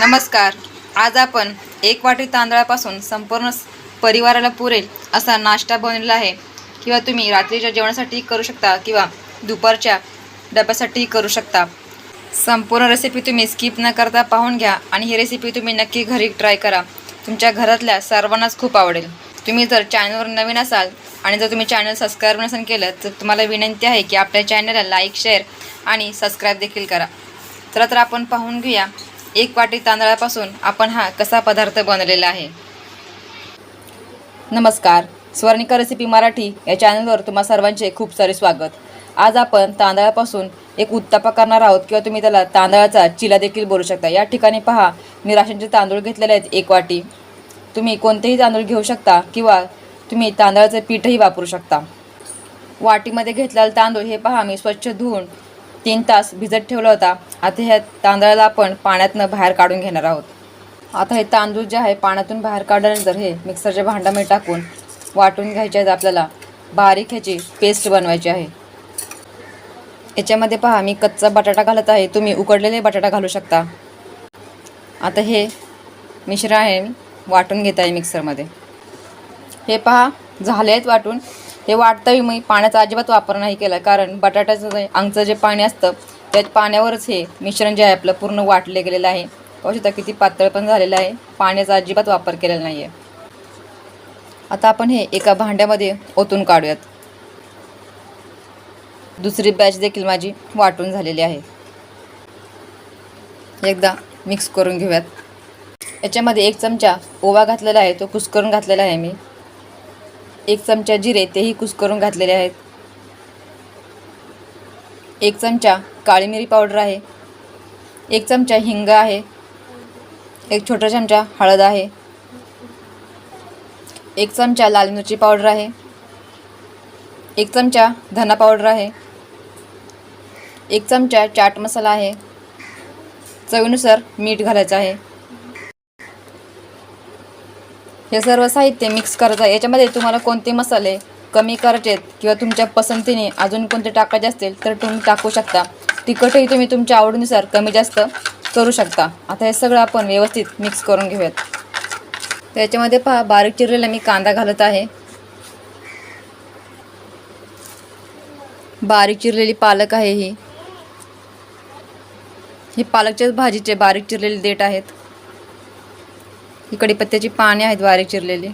नमस्कार. आज आपण एक वाटी तांदळापासून संपूर्ण परिवाराला पुरेल असा नाश्ता बनवलेला आहे. किंवा तुम्ही रात्रीच्या जेवणासाठी करू शकता किंवा दुपारच्या डब्यासाठी करू शकता. संपूर्ण रेसिपी तुम्ही स्किप न करता पाहून घ्या आणि ही रेसिपी तुम्ही नक्की घरी ट्राय करा. तुमच्या घरातल्या सर्वांनाच खूप आवडेल. तुम्ही जर चॅनलवर नवीन असाल आणि जर तुम्ही चॅनल सबस्क्राईब नसेल केलं तर तुम्हाला विनंती आहे की आपल्या चॅनलला लाईक शेअर आणि सबस्क्राईब देखील करा. चला तर आपण पाहून घेऊया. एक वाटी तांदळापासून आपण हा कसा पदार्थ बनवलेला आहे. नमस्कार. स्वर्णिका रेसिपी मराठी या चॅनलवर तुम्हा सर्वांचे खूप सारे स्वागत. आज आपण तांदळापासून एक उत्तापा करणार आहोत किंवा तुम्ही त्याला तांदळाचा चिला देखील बोलू शकता. या ठिकाणी पहा मी राशनचे तांदूळ घेतलेले आहेत एक वाटी. तुम्ही कोणतेही तांदूळ घेऊ शकता किंवा तुम्ही तांदळाचं पीठही वापरू शकता. वाटीमध्ये घेतलेला तांदूळ हे पहा मी स्वच्छ धुवून तीन तास भिजत ठेवला होता. आता ह्या तांदळाला आपण पाण्यातनं बाहेर काढून घेणार आहोत. आता हे तांदूळ जे आहे पाण्यातून बाहेर काढल्यानंतर हे मिक्सरच्या भांड्यामध्ये टाकून वाटून घ्यायचे आहेत आपल्याला. बारीक ह्याची पेस्ट बनवायची आहे. याच्यामध्ये पहा मी कच्चा बटाटा घालत आहे. तुम्ही उकडलेले बटाटा घालू शकता. आता हे मिश्रण आहे वाटून घेत आहे मिक्सरमध्ये. हे पहा झाले आहेत वाटून. हे वाटतंही मी पाण्याचा अजिबात वापर नाही केला. कारण बटाट्याचं आमचं अंगचं जे पाणी असतं त्या पाण्यावरच हे मिश्रण जे आहे आपलं पूर्ण वाटले गेलेलं आहे. पाहू शकता किती पातळ पण झालेलं आहे. पाण्याचा अजिबात वापर केलेला नाही आहे आता आपण हे एका भांड्यामध्ये ओतून काढूयात. दुसरी बॅच देखील माझी वाटून झालेली आहे. एकदा मिक्स करून घेऊयात. याच्यामध्ये एक चमचा ओवा घातलेला आहे. तो कुस्करून घातलेला आहे मी. एक चमचा जिरे तेही कुस्करून घातलेले आहेत. एक चमचा काळी मिरी पावडर आहे. एक चमचा हिंग आहे. एक छोटा चमचा हळद आहे. एक चमचा लाल मिरची पावडर आहे. एक चमचा धना पावडर आहे. एक चमचा चाट मसाला आहे. चवीनुसार मीठ घालायचं आहे. हे सर्व साहित्य मिक्स करायचं आहे याच्यामध्ये तुम्हाला कोणते मसाले कमी करायचे आहेत किंवा तुमच्या पसंतीने अजून कोणते टाकायचे असतील तर तुम्ही टाकू शकता. तिखटही तुम्ही तुमच्या आवडीनुसार कमी जास्त करू शकता. आता हे सगळं आपण व्यवस्थित मिक्स करून घेऊयात. तर याच्यामध्ये पहा बारीक चिरलेला मी कांदा घालत आहे. बारीक चिरलेली पालक आहे ही. ही पालकच्याच भाजीचे बारीक चिरलेले देठ आहेत. ही कढीपत्त्याची पाने आहेत बारीक चिरलेली.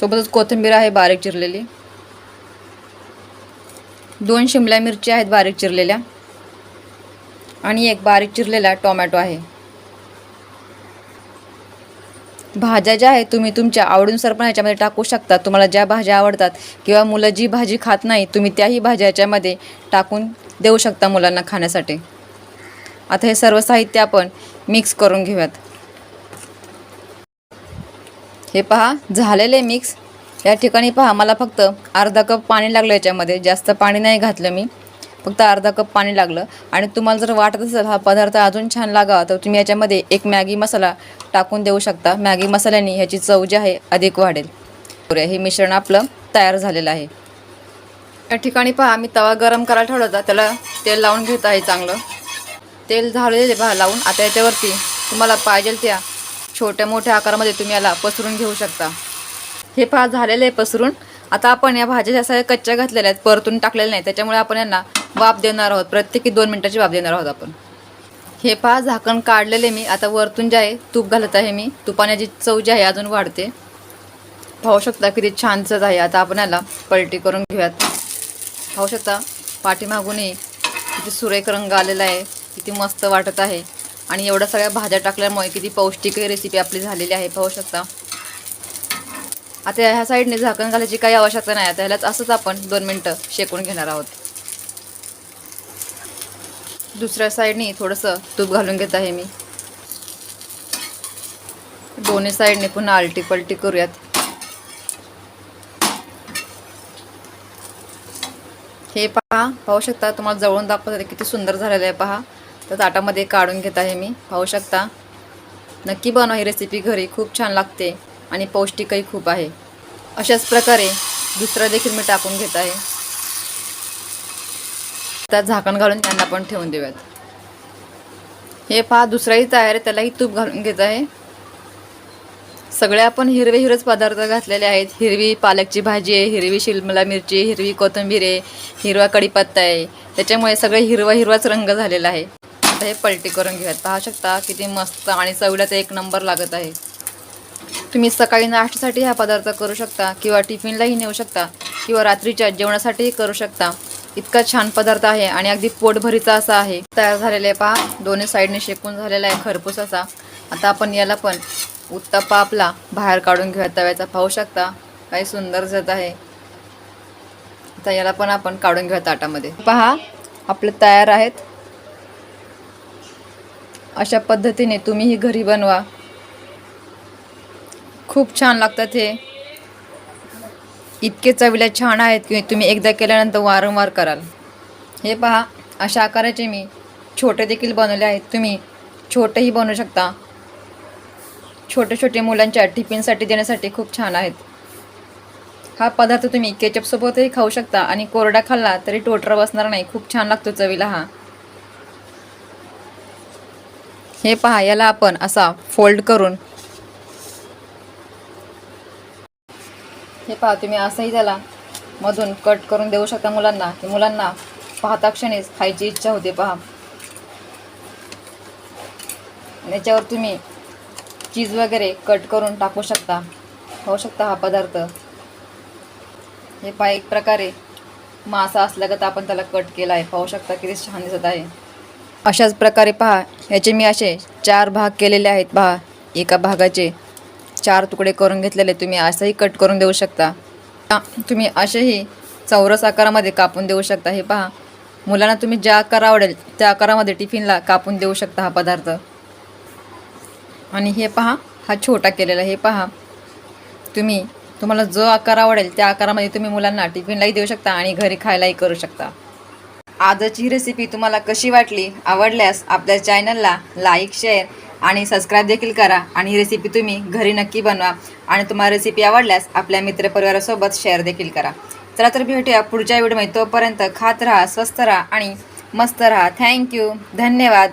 सोबतच कोथिंबीर आहे बारीक चिरलेली. दोन शिमला मिरच्या आहेत बारीक चिरलेल्या. आणि एक बारीक चिरलेला टोमॅटो आहे. भाज्या ज्या आहेत तुम्ही तुमच्या आवडीनुसार पण याच्यामध्ये टाकू शकता. तुम्हाला ज्या भाज्या आवडतात किंवा मुलं जी भाजी खात नाही तुम्ही त्याही भाज्या याच्यामध्ये टाकून देऊ शकता मुलांना खाण्यासाठी. आता हे सर्व साहित्य आपण मिक्स करून घेऊयात. हे पहा झालेले मिक्स या ठिकाणी पहा मला फक्त अर्धा कप पाणी लागलं याच्यामध्ये. जास्त पाणी नाही घातलं मी. फक्त अर्धा कप पाणी लागलं. आणि तुम्हाला जर वाटत असेल हा पदार्थ अजून छान लागावा तर तुम्ही याच्यामध्ये एक मॅगी मसाला टाकून देऊ शकता. मॅगी मसाल्याने ह्याची चव जी आहे अधिक वाढेल. हे मिश्रण आपलं तयार झालेलं आहे. या ठिकाणी पहा मी तवा गरम करायला ठेवला होता. त्याला तेल लावून घेत आहे चांगलं. तेल झालेले पहा लावून. आता याच्यावरती तुम्हाला पाहिजे त्या छोट्या मोठ्या आकारामध्ये तुम्ही याला पसरून घेऊ शकता. हे पहा झालेलं आहे पसरून. आता आपण या भाज्या ज्या सगळ्या कच्च्या घातलेल्या आहेत परतून टाकलेल्या नाही त्याच्यामुळे आपण यांना वाफ देणार आहोत. प्रत्येकी दोन मिनटाची वाफ देणार आहोत आपण. हे पहा झाकण काढलेले मी. आता वरतून जे आहे तूप घालत आहे मी. तुपाने जी चव जी आहे अजून वाढते. पाहू शकता किती छानसंच आहे. आता आपण याला पलटी करून घेऊयात. पाहू शकता पाठीमागूनही किती सुरेख रंग आलेला आहे. किती मस्त वाटत आहे. आणि एवढ्या सगळ्या भाज्या टाकल्यामुळे किती पौष्टिक रेसिपी आपली झालेली आहे पाहू शकता. आता ह्या साईडने झाकण घालायची काही आवश्यकता नाही आता ह्यालाच असंच आपण दोन मिनटं शेकून घेणार आहोत. दुसऱ्या साईडने थोडंसं तूप घालून घेत आहे मी. दोन्ही साईडने पुन्हा आलटी पलटी करूयात. हे पहा पाहू शकता तुम्हाला जवळून दाखवत किती सुंदर झालेलं आहे पहा. तर ताटामध्ये काढून घेत आहे मी. पाहू शकता. नक्की बनवा ही रेसिपी घरी. खूप छान लागते आणि पौष्टिकही खूप आहे. अशाच प्रकारे दुसरं देखील मी टाकून घेत आहे. त्यात झाकण घालून त्यांना पण ठेवून देऊयात. हे पहा दुसराही तयार आहे. त्यालाही तूप घालून घेत आहे. सगळे आपण हिरवे हिरवेच पदार्थ घातलेले आहेत. हिरवी पालकची भाजी आहे हिरवी शिलमला मिरची हिरवी कोथिंबीर आहे हिरवा कढीपत्ता आहे. त्याच्यामुळे सगळे हिरवा हिरवाच रंग झालेला आहे. आता हे पलटी करून घेऊयात. पाहू शकता किती मस्त आणि चवीला ते एक नंबर लागत आहे. तुम्ही सकाळी नाश्त्यासाठी हा पदार्थ करू शकता किंवा टिफिनलाही नेऊ शकता किंवा रात्रीच्या जेवणासाठीही करू शकता. इतका छान पदार्थ आहे आणि अगदी पोटभरीचा असा आहे. तयार झालेले आहे पहा दोन्ही साईडने शेकून झालेला आहे खरपूस असा. आता आपण याला पण उत्तप्पा आपला बाहेर काढून घेऊया तव्याचा. पाहू शकता काही सुंदर जात आहे. आता याला पण आपण काढून घेऊया ताटामध्ये. पहा आपले तयार आहेत. अशा पद्धतीने तुम्हीही घरी बनवा. खूप छान लागतात हे. इतके चवीला छान आहेत की तुम्ही एकदा केल्यानंतर वारंवार कराल. हे पहा अशा आकाराचे मी छोटे देखील बनवले आहेत. तुम्ही छोटेही बनवू शकता. छोटे छोटे मुलांच्या टिफिनसाठी देण्यासाठी खूप छान आहेत. हा पदार्थ तुम्ही केचपसोबतही खाऊ शकता आणि कोरडा खाल्ला तरी टोटरा बसणार नाही. खूप छान लागतो चवीला हा. हे पहा याला आपण असा फोल्ड करून. हे पहा तुम्ही असंही त्याला मधून कट करून देऊ शकता मुलांना. की मुलांना पाहता क्षणीच खायची इच्छा होते पहा. याच्यावर तुम्ही चीज वगैरे कट करून टाकू शकता. खाऊ शकता हा पदार्थ. हे पहा एक प्रकारे मासा असल्यागत आपण त्याला कट केला आहे पाहू शकता किती छान दिसत आहे. अशाच प्रकारे पहा याचे मी असे चार भाग केलेले आहेत पहा. एका भागाचे चार तुकडे करून घेतलेले तुम्ही असंही कट करून देऊ शकता. तुम्ही असेही चौरस आकारामध्ये कापून देऊ शकता. हे पहा मुलांना तुम्ही ज्या आकार आवडेल त्या आकारामध्ये टिफिनला कापून देऊ शकता हा पदार्थ. आणि हे पहा हा छोटा केलेला हे पहा. तुम्ही तुम्हाला जो आकार आवडेल त्या आकारामध्ये तुम्ही मुलांना टिफिनलाही देऊ शकता आणि घरी खायलाही करू शकता. आजची रेसिपी तुम्हाला कशी वाटली आवडल्यास आपल्या चॅनलला लाईक शेअर आणि सबस्क्राईब देखील करा. आणि ही रेसिपी तुम्ही घरी नक्की बनवा. आणि तुम्हाला रेसिपी आवडल्यास आपल्या मित्रपरिवारासोबत शेअर देखील करा. चला तर भेटूया पुढच्या व्हिडिओमध्ये तोपर्यंत खात राहा स्वस्त राहा आणि मस्त राहा. थँक्यू धन्यवाद.